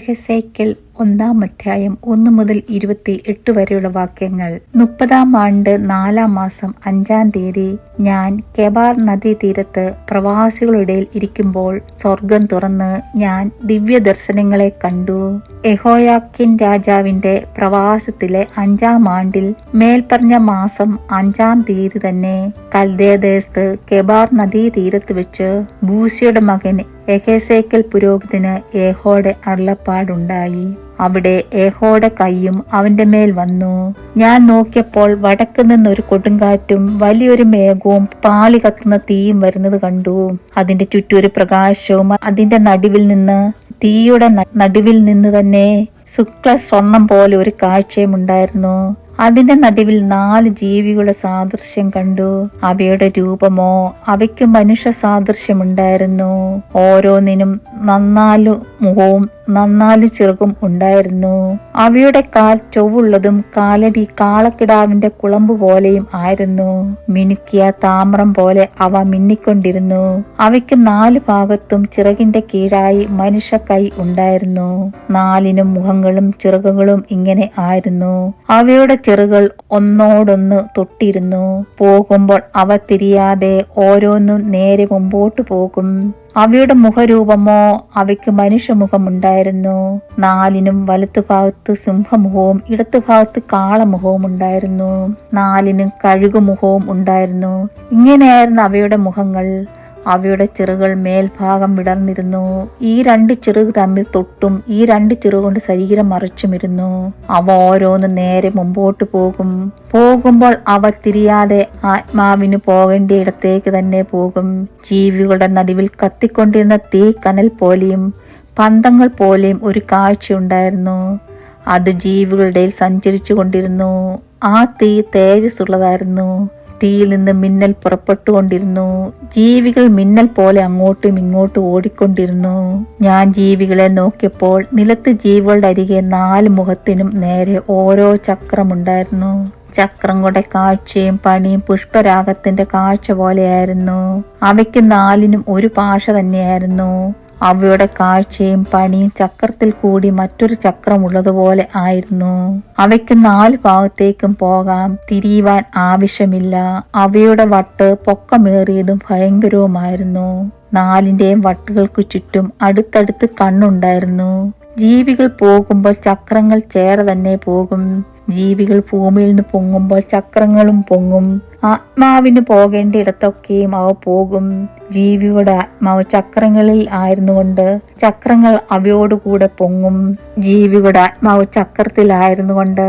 എഹസേക്കൽ ഒന്നാം അധ്യായം ഒന്ന് മുതൽ ഇരുപത്തി എട്ട് വരെയുള്ള വാക്യങ്ങൾ. മുപ്പതാം ആണ്ട് നാലാം മാസം അഞ്ചാം തീയതി ഞാൻ കെബാർ നദീതീരത്ത് പ്രവാസികളുടെ ഇരിക്കുമ്പോൾ സ്വർഗം തുറന്ന് ഞാൻ ദിവ്യ ദർശനങ്ങളെ കണ്ടു. എഹോയാക്കിൻ രാജാവിന്റെ പ്രവാസത്തിലെ അഞ്ചാം ആണ്ടിൽ മേൽപ്പറഞ്ഞ മാസം അഞ്ചാം തീയതി തന്നെ കൽദേദേശത്ത് കെബാർ നദീതീരത്ത് വെച്ച് ബൂസിയുടെ മകൻ എഹേസേക്കൽ പുരോഹിതന് ഏഹോടെ അരുളപ്പാടുണ്ടായി. അവിടെ ഏഹോടെ കൈയും അവന്റെ മേൽ വന്നു. ഞാൻ നോക്കിയപ്പോൾ വടക്ക് നിന്നൊരു കൊടുങ്കാറ്റും വലിയൊരു മേഘവും പാളി കത്തുന്ന തീയും വരുന്നത് കണ്ടു. അതിന്റെ ചുറ്റൊരു പ്രകാശവും അതിന്റെ നടുവിൽ നിന്ന് തീയുടെ നടുവിൽ നിന്ന് തന്നെ ശുക്ല സ്വർണം പോലെ ഒരു കാഴ്ചയും ഉണ്ടായിരുന്നു. അതിന്റെ നടുവിൽ നാല് ജീവികളുടെ സാദൃശ്യം കണ്ടു. അവയുടെ രൂപമോ അവയ്ക്ക് മനുഷ്യ സാദൃശ്യമുണ്ടായിരുന്നു ഓരോന്നിനും നന്നാലു മുഖവും നന്നാലു ചിറകും ഉണ്ടായിരുന്നു. അവയുടെ കാൽ ചൊവ്വുള്ളതും കാലടി കാളക്കിടാവിന്റെ കുളമ്പ് പോലെയും ആയിരുന്നു. മിനുക്കിയ താമ്രം പോലെ അവ മിന്നിക്കൊണ്ടിരുന്നു. അവയ്ക്ക് നാല് ഭാഗത്തും ചിറകിന്റെ കീഴായി മനുഷ്യ കൈ ഉണ്ടായിരുന്നു. നാലിനും മുഖങ്ങളും ചിറകുകളും ഇങ്ങനെ ആയിരുന്നു. അവയുടെ ചെറുകൾ ഒന്നോടൊന്ന് തൊട്ടിരുന്നു. പോകുമ്പോൾ അവ തിരിയാതെ ഓരോന്നും നേരെ മുമ്പോട്ട് പോകും. അവയുടെ മുഖരൂപമോ അവയ്ക്ക് മനുഷ്യമുഖമുണ്ടായിരുന്നു. നാലിനും വലത്തുഭാഗത്ത് സിംഹമുഖവും ഇടത്തുഭാഗത്ത് കാളമുഖവും ഉണ്ടായിരുന്നു. നാലിനും കഴുകുമുഖവും ഉണ്ടായിരുന്നു. ഇങ്ങനെയായിരുന്നു അവയുടെ മുഖങ്ങൾ. അവയുടെ ചിറകുകൾ മേൽഭാഗം വിടർന്നിരുന്നു. ഈ രണ്ട് ചിറക് തമ്മിൽ തൊട്ടും ഈ രണ്ട് ചിറകുകൊണ്ട് ശരീരം മറിച്ചുമിരുന്നു. അവ ഓരോന്നും നേരെ മുമ്പോട്ട് പോകും. പോകുമ്പോൾ അവ തിരിയാതെ ആത്മാവിന് പോകേണ്ട ഇടത്തേക്ക് തന്നെ പോകും. ജീവികളുടെ നടുവിൽ കത്തിക്കൊണ്ടിരുന്ന തീ കനൽ പോലെയും പന്തങ്ങൾ പോലെയും ഒരു കാഴ്ചയുണ്ടായിരുന്നു. അത് ജീവികളുടെ സഞ്ചരിച്ചു കൊണ്ടിരുന്നു ആ തീ തേജസ് ഉള്ളതായിരുന്നു തീയിൽ നിന്ന് മിന്നൽ പുറപ്പെട്ടുകൊണ്ടിരുന്നു. ജീവികൾ മിന്നൽ പോലെ അങ്ങോട്ടും ഇങ്ങോട്ടും ഓടിക്കൊണ്ടിരുന്നു. ഞാൻ ജീവികളെ നോക്കിയപ്പോൾ നിലത്ത് ജീവികളുടെ അരികെ നാല് മുഖത്തിനും നേരെ ഓരോ ചക്രമുണ്ടായിരുന്നു. ചക്രങ്ങളുടെ കാഴ്ചയും പണിയും പുഷ്പരാഗത്തിന്റെ കാഴ്ച പോലെയായിരുന്നു. അവയ്ക്ക് നാലിനും ഒരു ഭാഷ തന്നെയായിരുന്നു. അവയുടെ കാഴ്ചയും പണിയും ചക്രത്തിൽ കൂടി മറ്റൊരു ചക്രമുള്ളതുപോലെ ആയിരുന്നു. അവയ്ക്ക് നാല് ഭാഗത്തേക്കും പോകാം തിരിയുവാൻ ആവശ്യമില്ല. അവയുടെ വട്ട് പൊക്കമേറിയതും ഭയങ്കരവുമായിരുന്നു. നാലിന്റെയും വട്ടുകൾക്കു ചുറ്റും അടുത്തടുത്ത് കണ്ണുണ്ടായിരുന്നു. ജീവികൾ പോകുമ്പോൾ ചക്രങ്ങൾ ചേര തന്നെ പോകും. ജീവികൾ ഭൂമിയിൽ നിന്ന് പൊങ്ങുമ്പോൾ ചക്രങ്ങളും പൊങ്ങും. ആത്മാവിന് പോകേണ്ട ഇടത്തൊക്കെയും അവ പോകും. ജീവിയുടെ ആത്മാവ് ചക്രങ്ങളിൽ ആയിരുന്നുകൊണ്ട് ചക്രങ്ങൾ അവയോടുകൂടെ പൊങ്ങും. ജീവിയുടെ ആത്മാവ് ചക്രത്തിലായിരുന്നുകൊണ്ട്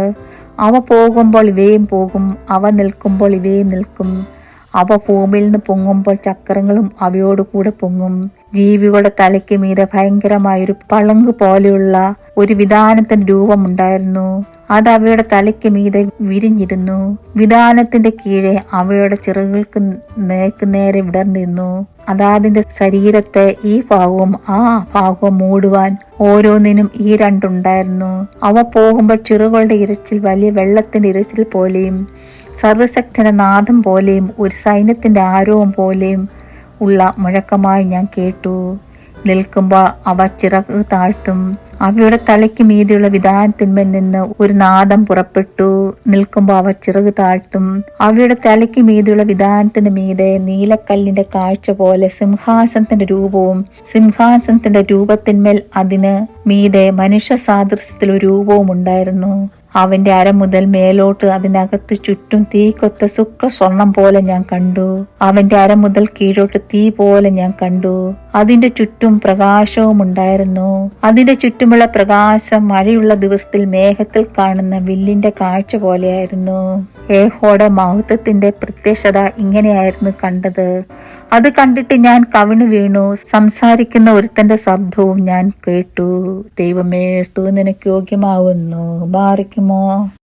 അവ പോകുമ്പോൾ ഇവയും പോകും. അവ നിൽക്കുമ്പോൾ ഇവയും നിൽക്കും. അവ ഭൂമിയിൽ നിന്ന് പൊങ്ങുമ്പോൾ ചക്രങ്ങളും അവയോടുകൂടെ പൊങ്ങും. ജീവികളുടെ തലയ്ക്ക് മീതെ ഭയങ്കരമായൊരു പളങ്ക് പോലെയുള്ള ഒരു വിധാനത്തിന്റെ രൂപമുണ്ടായിരുന്നു അത് അവയുടെ തലയ്ക്ക് മീതെ വിരിഞ്ഞിരുന്നു. വിധാനത്തിന്റെ കീഴെ അവയുടെ ചിറകുകൾക്ക് നേക്ക് നേരെ വിടർന്നിരുന്നു. അതാതിന്റെ ശരീരത്തെ ഈ ഭാഗവും ആ ഭാഗവും മൂടുവാൻ ഓരോന്നിനും ഈ രണ്ടുണ്ടായിരുന്നു. അവ പോകുമ്പോൾ ചിറകുകളുടെ ഇരച്ചിൽ വലിയ വെള്ളത്തിന്റെ ഇരച്ചിൽ പോലെയും സർവശക്തന്റെ നാദം പോലെയും ഒരു സൈന്യത്തിന്റെ ആരവം പോലെയും ഉള്ള മുഴക്കമായി ഞാൻ കേട്ടു. നിൽക്കുമ്പോൾ അവ ചിറക് താഴ്ത്തും. അവയുടെ തലയ്ക്ക് മീതിയുള്ള വിധാനത്തിന്മേൽ നിന്ന് ഒരു നാദം പുറപ്പെട്ടു. നിൽക്കുമ്പോൾ അവ ചിറക് താഴ്ത്തും. അവയുടെ തലയ്ക്ക് മീതിയുള്ള വിധാനത്തിന് മീതെ നീലക്കല്ലിന്റെ കാഴ്ച പോലെ സിംഹാസനത്തിന്റെ രൂപവും സിംഹാസനത്തിന്റെ രൂപത്തിന്മേൽ അതിന് മീതെ മനുഷ്യ സാദൃശ്യത്തിൽ ഒരു രൂപവും ഉണ്ടായിരുന്നു. അവന്റെ അര മുതൽ മേലോട്ട് അതിനകത്ത് ചുറ്റും തീ കൊത്ത ശുക്ല സ്വർണം പോലെ ഞാൻ കണ്ടു. അവന്റെ അര മുതൽ കീഴോട്ട് തീ പോലെ ഞാൻ കണ്ടു. അതിന്റെ ചുറ്റും പ്രകാശവും ഉണ്ടായിരുന്നു അതിന്റെ ചുറ്റുമുള്ള പ്രകാശം മഴയുള്ള ദിവസത്തിൽ മേഘത്തിൽ കാണുന്ന വില്ലിന്റെ കാഴ്ച പോലെയായിരുന്നു. ഏഹോടെ മഹത്വത്തിന്റെ പ്രത്യക്ഷത ഇങ്ങനെയായിരുന്നു കണ്ടത്. അത് കണ്ടിട്ട് ഞാൻ കവിണു വീണു. സംസാരിക്കുന്ന ഒരുത്തന്റെ ശബ്ദവും ഞാൻ കേട്ടു. ദൈവമേ സ്തു നിനക്ക് യോഗ്യമാവുന്നു. ബാറിക്കുമോ?